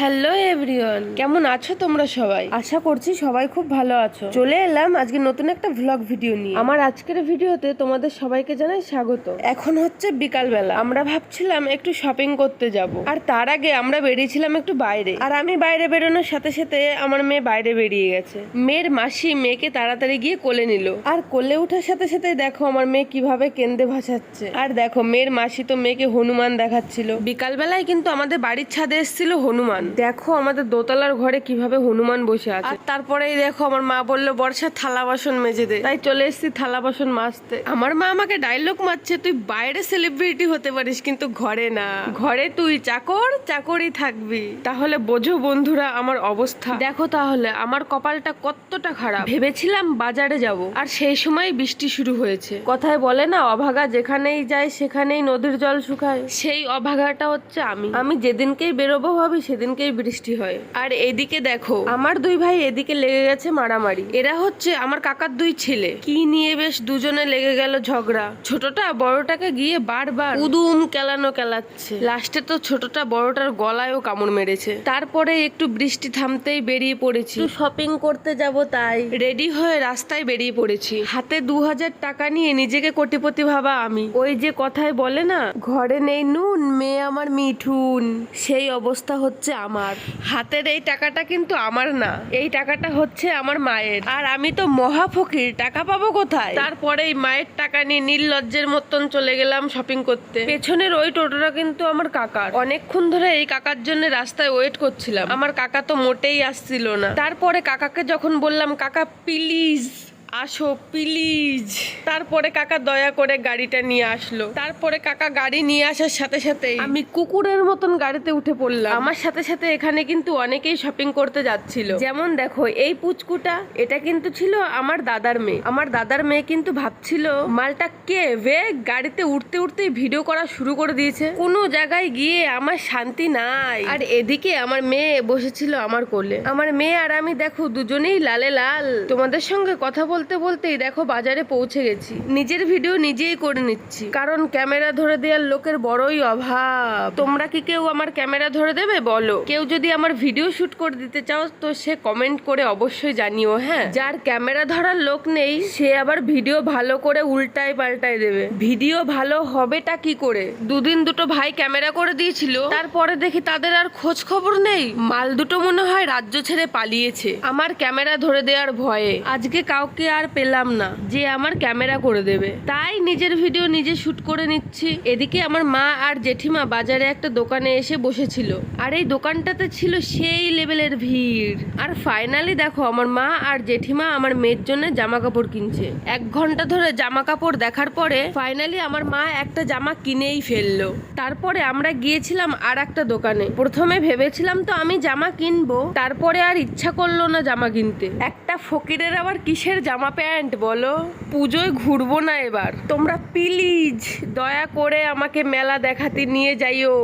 Hello everyone কেমন আছো তোমরা সবাই? আশা করছি সবাই খুব ভালো আছো। চলে এলাম আজকে নতুন একটা ভ্লগ ভিডিও নিয়ে। আমার আজকের ভিডিওতে তোমাদের সবাইকে জানাই স্বাগত। এখন হচ্ছে বিকাল বেলা আমরা ভাবছিলাম একটু শপিং করতে যাব। আর তার আগে আমরা বেরিয়েছিলাম একটু বাইরে। আর আমি বাইরে বেরোনোর সাথে সাথে আমার মেয়ে বাইরে বেরিয়ে গেছে। মেয়ের মাসি মেয়েকে তাড়াতাড়ি গিয়ে কোলে নিল। আর কোলে ওঠার সাথে সাথে দেখো আমার মেয়ে কীভাবে কেন্দে ভাসাচ্ছে। আর দেখো মেয়ের মাসি তো মেয়েকে হনুমান দেখাচ্ছিল। বিকাল বেলায় কিন্তু আমাদের বাড়ির ছাদে এসেছিল হনুমান। দেখো আমাদের দোতলার ঘরে কীভাবে হনুমান বসে আছে। আর তারপরেই দেখো আমার মা বলল বর্ষা থালা বাসন মেজে দে। তাই চলে এসেছি থালা বাসন মাজতে। আমার মা আমাকে ডায়লগ মারছে তুই বাইরে সেলিব্রিটি হতে পারিস কিন্তু ঘরে না। ঘরে তুই চাকর? চাকরই থাকবি। তাহলে বোঝো বন্ধুরা আমার অবস্থা। দেখো তাহলে আমার কপালটা কতটা খারাপ। ভেবেছিলাম বাজারে যাব আর সেই সময় বৃষ্টি শুরু হয়েছে। কথায় বলে না অভাগা যেখানেই যায় সেখানেই নদীর জল শুকায়। সেই অভাগাটা হচ্ছে আমি। আমি যেদিনকেই বেরোবো ভাবি সেদিনকেই বৃষ্টি হয়। আর এদিকে দেখো। আমার দুই ভাই এদিকে লেগে গেছে মারামারি। এরা হচ্ছে আমার কাকার দুই ছেলে। কি নিয়ে বেশ দুজনে লেগে গেল ঝগড়া। ছোটটা বড়টাকে গিয়ে বারবার উদুম কেলানো কেলাচ্ছে। লাস্টে তো ছোটটা বড়টার গলায়ও কামড় মেরেছে। তারপরে একটু বৃষ্টি থামতেই বেরিয়ে পড়েছি। শপিং করতে যাব তাই। রেডি হয়ে রাস্তায় বেরিয়ে পড়েছি। হাতে দু হাজার টাকা নিয়ে নিজেকে কোটিপতি ভাবা আমি। ওই যে কথায় বলে না ঘরে নেই নুন মেয়ে আমার মিঠুন। সেই অবস্থা হচ্ছে আমার। হাতের এই টাকাটা কিন্তু আমার না। এই টাকাটা হচ্ছে আমার মায়ের। আর আমি তো মহা ফকির, টাকা পাবো কোথায়? তারপরে এই মায়ের টাকা নিয়ে নির্লজ্জের মতন চলে গেলাম শপিং করতে। পেছনের ওই টোটোটা কিন্তু আমার কাকার। অনেকক্ষণ ধরে এই কাকার জন্য রাস্তায় ওয়েট করছিলাম। আমার কাকা তো মোটেই আসছিল না। তারপরে কাকাকে যখন বললাম, কাকা প্লিজ আসো প্লিজ তারপরে কাকা দয়া করে গাড়িটা নিয়ে আসলো। তারপরে কাকা গাড়ি নিয়ে আসার সাথে সাথে আমি কুকুরের মতন গাড়িতে উঠে পড়লাম। আমার সাথে সাথে এখানে কিন্তু অনেকেই শপিং করতে যাচ্ছিল। যেমন দেখো এই পুচকুটা এটা কিন্তু ছিল আমার দাদার মেয়ে। আমার দাদার মেয়ে কিন্তু ভাবছিল মালটা কে বে গাড়িতে উঠতে উঠতে ভিডিও করা শুরু করে দিয়েছে। কোনো জায়গায় গিয়ে আমার শান্তি নাই। আর এদিকে আমার মেয়ে বসেছিল আমার কোলে। আমার মেয়ে আর আমি দেখো দুজনেই লালে লাল। তোমাদের সঙ্গে কথা বলতে বলতেই দেখো বাজারে পৌঁছে গেছি। নিজের ভিডিও নিজেই করে নিচ্ছি। কারণ ক্যামেরা ধরে দেওয়ার লোকের বড়ই অভাব। তোমরা কি কেউ আমার ক্যামেরা ধরে দেবে? বলো। কেউ যদি আমার ভিডিও শুট করে দিতে চাও, তো সে কমেন্ট করে অবশ্যই জানিও হ্যাঁ? যার ক্যামেরা ধরার লোক নেই, সে আবার ভিডিও ভালো করে উল্টায় পাল্টায় দেবে। ভিডিও ভালো হবেটা কি করে? দুদিন দুটো ভাই ক্যামেরা করে দিয়েছিল। তারপরে দেখি তাদের আর খোঁজ খবর নেই। মাল দুটো মনে হয় রাজ্য ছেড়ে পালিয়েছে। আমার ক্যামেরা ধরে দেওয়ার ভয়ে। আজকে কাউকে আর পেলাম না, যে আমার ক্যামেরা করে দেবে। তাই নিজের ভিডিও নিজে শুট করে নিচ্ছি। এদিকে আমার মা আর জেঠিমা বাজারে একটা দোকানে এসে বসেছিল। আর এই দোকানটাতে ছিল সেই লেভেলের ভিড়। আর ফাইনালি দেখো, আমার মা আর জেঠিমা আমার মেয়ের জন্য জামা কাপড় কিনছে। এক ঘণ্টা ধরে জামা কাপড় দেখার পরে ফাইনালি আমার মা একটা জামা কিনেই ফেলল। তারপরে আমরা গিয়েছিলাম আর একটা দোকানে। প্রথমে ভেবেছিলাম তো আমি জামা কিনবো, তারপরে আর ইচ্ছা করল না জামা কিনতে। একটা ফকিরের আবার কিসের জামা প্যান্ট বলো। পুজোয় ঘুরবো না এবার। তোমরা প্লিজ দয়া করে আমাকে মেলা দেখাতে নিয়ে যাইও।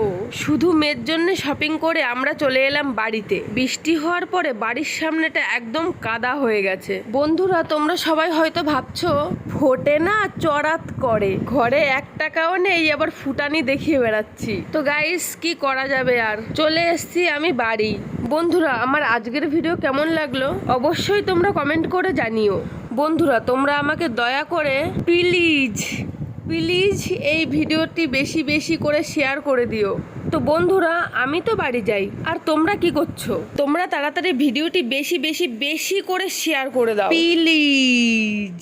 শুধু মেয়ের জন্য শপিং করে আমরা চলে এলাম বাড়িতে। বৃষ্টি হওয়ার পরে বাড়ির সামনেটা একদম কাদা হয়ে গেছে। বন্ধুরা, তোমরা সবাই হয়তো ভাবছ ফোটে না চড়াত করে? ঘরে এক টাকাও নেই, আবার ফুটানি দেখিয়ে বেড়াচ্ছি। তো গাইস কি করা যাবে আর? চলে এসছি আমি বাড়ি। বন্ধুরা, আমার আজকের ভিডিও কেমন লাগল? অবশ্যই তোমরা কমেন্ট করে জানিও। বন্ধুরা, তোমরা আমাকে দয়া করে প্লিজ প্লিজ এই ভিডিওটি বেশি বেশি করে শেয়ার করে দিও। তো বন্ধুরা, আমি তো বাড়ি যাই, আর তোমরা কি করছ? তোমরা তাড়াতাড়ি ভিডিওটি বেশি বেশি বেশি করে শেয়ার করে দাও। প্লিজ।